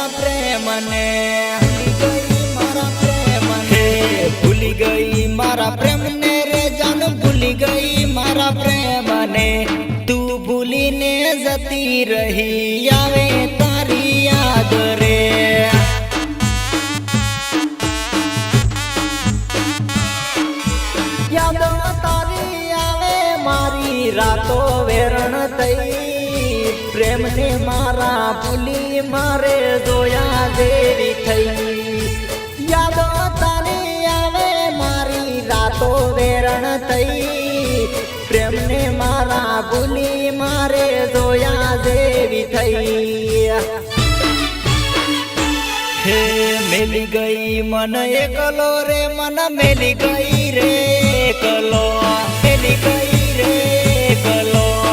મને પ્રેમને. ભૂલી ગઈ મારા પ્રેમને રે જાન, ભૂલી ગઈ મારા પ્રેમને. તું ભૂલીને જતી રહી, આવે તારી યાદ રે. યાદ તારી આવે, મારી રાતો વેરણ થઈ. પ્રેમને મારા ભૂલી મારે જોયા દેવી થઈ. યાદો તારી આવે મારી રાતો વેરણ થઈ. પ્રેમને મારા ભૂલી મારે જોયા દેવી થઈ. હે મેલી ગઈ, મન એકલો રે, મન મેલી ગઈ રે. એકલો, મેલી ગઈ રે, એકલો.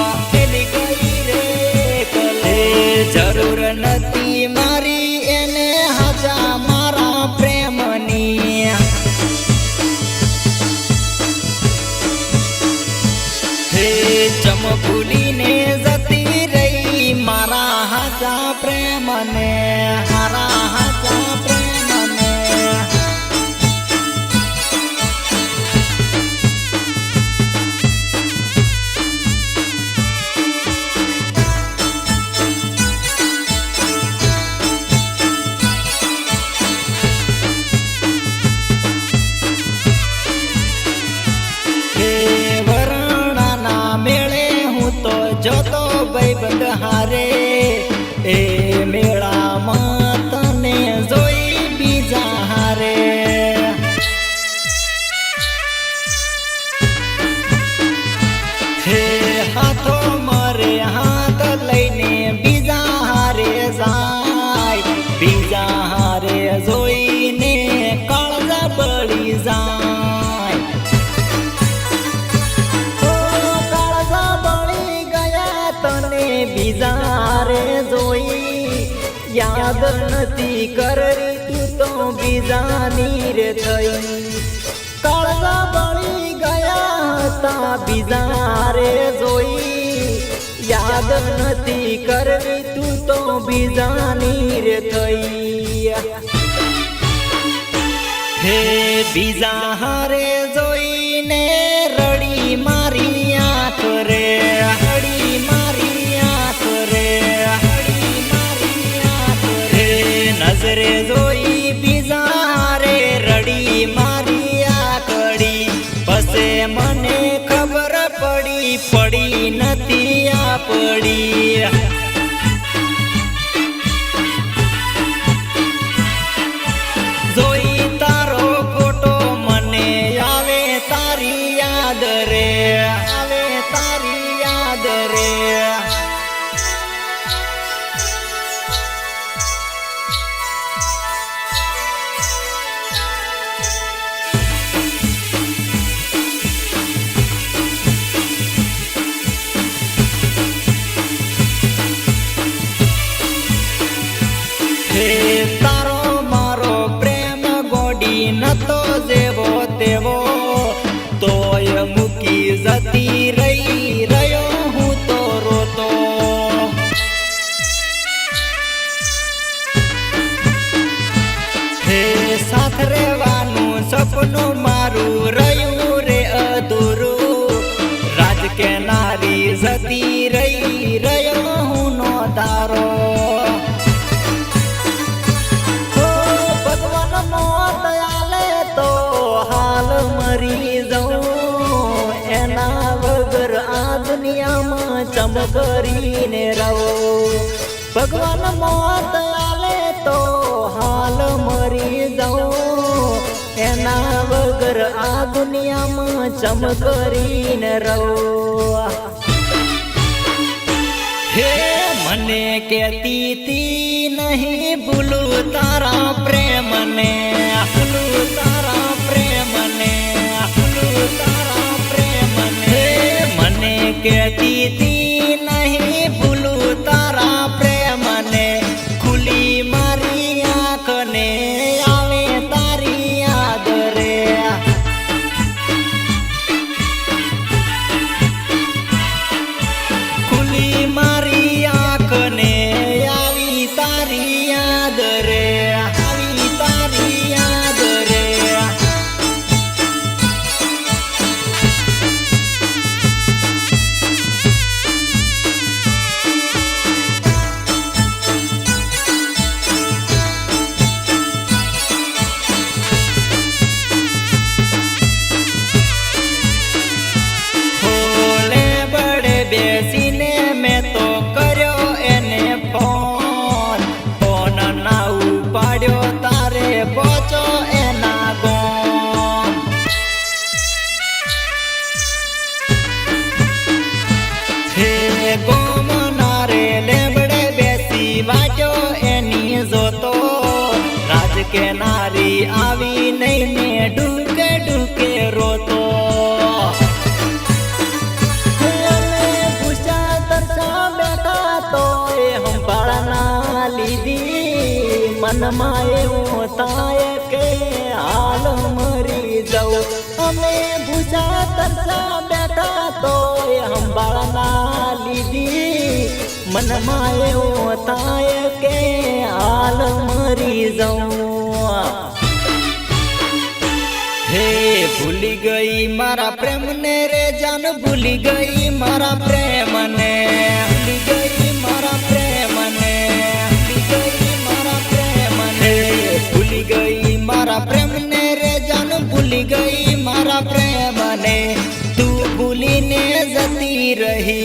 જોતો ભાઈબંધ હારે. એ યાદ નથી કરરી તું તો બીજાની રે થઈ. કાળજા બળી ગયા હતા બીજા રે જોઈ. યાદ નથી કરવી, તું તો બીજાની રે થઈ. હે બીજા હારે જોઈને પડી પડી નથી આ પડી. જોઈ તારો ફોટો મને આવે તારી યાદ રે. દુનિયામાં ચમ કરીને રહો ભગવાન મોત આલે તો હાલ મરી જાઉં એના વગર આ દુનિયામાં ચમ કરીને રહો હે મને કેતી તી નહીં ભૂલું તારા પ્રેમને ભૂલું તારા પ્રેમને ભૂલું તારા પ્રેમને હે મને કેતી કે નારી આવી નહીં ને ડૂકે ડૂકે રોતો. મનમાં એવું થાય કે હાલ મરી જાઉં. અમે ભૂજા તરસા બેઠા તો હંભાળના લીધી. મનમાં એવું થાય કે હાલ भूली गई, मारा प्रेम ने रे जान भूली गई, मारा प्रेम ने। भूली गई, मारा प्रेम ने। भूली गई, मारा प्रेम भूली गई, मारा प्रेम ने रे जान भूली गई, मारा प्रेम ने। तू भूली ने जती रही